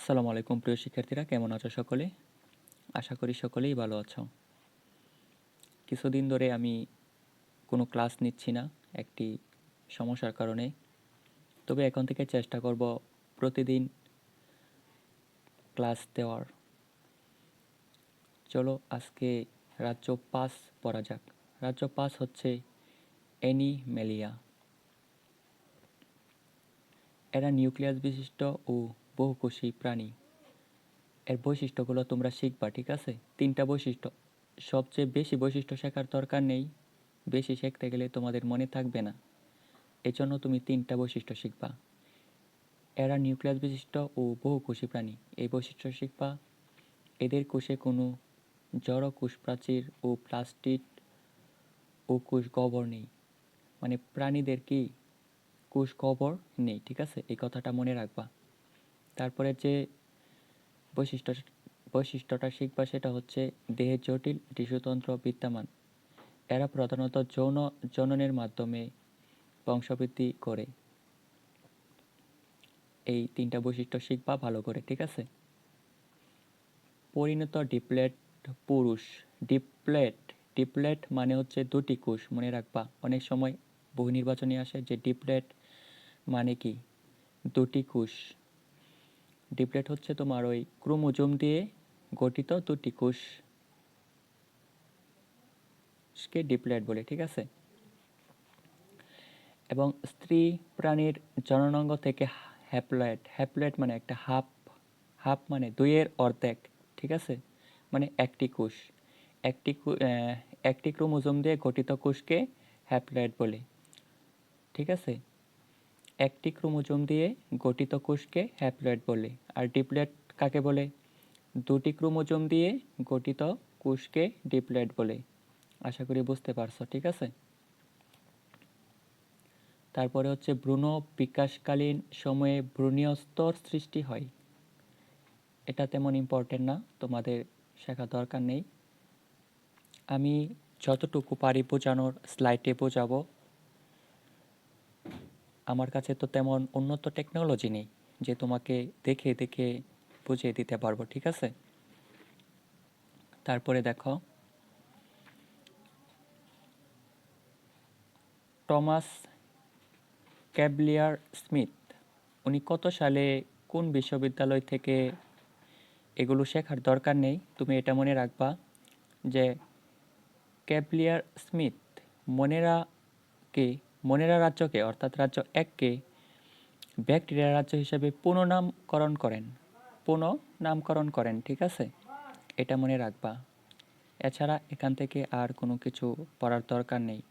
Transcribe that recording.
আসসালামু আলাইকুম প্রিয় শিক্ষার্থীরা, কেমন আছো সকলে? আশা করি সকলেই ভালো আছো। কিছুদিন ধরে আমি কোনো ক্লাস নিচ্ছি না, একটি সমস্যার কারণে। তবে এখন থেকে চেষ্টা করব প্রতিদিন ক্লাস দেওয়ার। চলো আজকে রাজ্য পাস পড়া যাক। রাজ্য পাস হচ্ছে অ্যানিমেলিয়া এরা নিউক্লিয়াস বিশিষ্ট ও বহুকোষী প্রাণী। এর বৈশিষ্ট্যগুলো তোমরা শিখবা, ঠিক আছে? তিনটা বৈশিষ্ট্য। সবচেয়ে বেশি বৈশিষ্ট্য শেখার দরকার নেই। বেশি শিখতে গেলে তোমাদের মনে থাকবে না। এজন্য তুমি তিনটা বৈশিষ্ট্য শিখবা। এরা নিউক্লিয়াস বিশিষ্ট ও বহুকোষী প্রাণী। এই বৈশিষ্ট্য শিখবা, এদের কোষে কোনো জড় কোষ প্রাচীর ও প্লাস্টিক ও কোষ গহ্বর নেই। মানে প্রাণীদের কি? কোষ গহ্বর নেই, ঠিক আছে? এই কথাটা মনে রাখবা। তারপরে যে বৈশিষ্ট্য, বৈশিষ্ট্যটা শিখবা সেটা হচ্ছে দেহের জটিল টিস্যুতন্ত্র বিদ্যমান। এরা প্রধানত যৌন, জননের মাধ্যমে বংশবৃদ্ধি করে। এই তিনটা বৈশিষ্ট্য শিখবা ভালো করে, ঠিক আছে? পরিণত ডিপ্লেট পুরুষ। ডিপ্লেট ডিপ্লেট মানে হচ্ছে দুটি কোষ, মনে রাখবা। অনেক সময় বহু নির্বাচনে আসে যে ডিপ্লেট মানে কি? দুটি কোষ। ডিপ্লেট হচ্ছে তোমার ওই ক্রোমোজোম দিয়ে গঠিত দুটি কোষ। কে ডিপ্লেট বলে, ঠিক আছে? এবং স্ত্রী প্রাণীর জননাঙ্গ থেকে হ্যাপ্লয়েড হ্যাপ্লয়েড মানে একটা হাফ হাফ মানে দুইয়ের অর্ধেক, ঠিক আছে? মানে একটি কোষ। একটি একটি ক্রোমোজোম দিয়ে গঠিত কোষকে হ্যাপ্লয়েড বলে, ঠিক আছে? একটি ক্রোমোজোম দিয়ে গঠিত কোষকে হ্যাপ্লয়েড বলে। আর ডিপ্লয়েড কাকে বলে? দুটি ক্রোমোজোম দিয়ে গঠিত কোষকে ডিপ্লয়েড বলে। আশা করি বুঝতে পারছ, ঠিক আছে? তারপরে হচ্ছে ভ্রূণ বিকাশকালীন সময়ে ভ্রূণীয় স্তর সৃষ্টি হয়। এটা তেমন ইম্পর্টেন্ট না, তোমাদের শেখা দরকার নেই। আমি যতটুকু পারি বোঝানোর স্লাইডে বোঝাবো। আমার কাছে তো তেমন উন্নত টেকনোলজি নেই যে তোমাকে দেখে দেখে বুঝিয়ে দিতে পারব, ঠিক আছে? তারপরে দেখো। টমাস ক্যাবলিয়ার স্মিথ উনি কত সালে কোন বিশ্ববিদ্যালয় থেকে এগুলো শেখার দরকার নেই? তুমি এটা মনে রাখবা যে ক্যাবলিয়ার স্মিথ মনেরাকে মনেরা রাজ্যকে, অর্থাৎ রাজ্য এককে, ব্যাকটেরিয়া রাজ্য হিসেবে পুনঃনামকরণ করেন। পুনঃনামকরণ করেন, ঠিক আছে? এটা মনে রাখবা। এছাড়া এখান থেকে আর কোনো কিছু পড়ার দরকার নেই।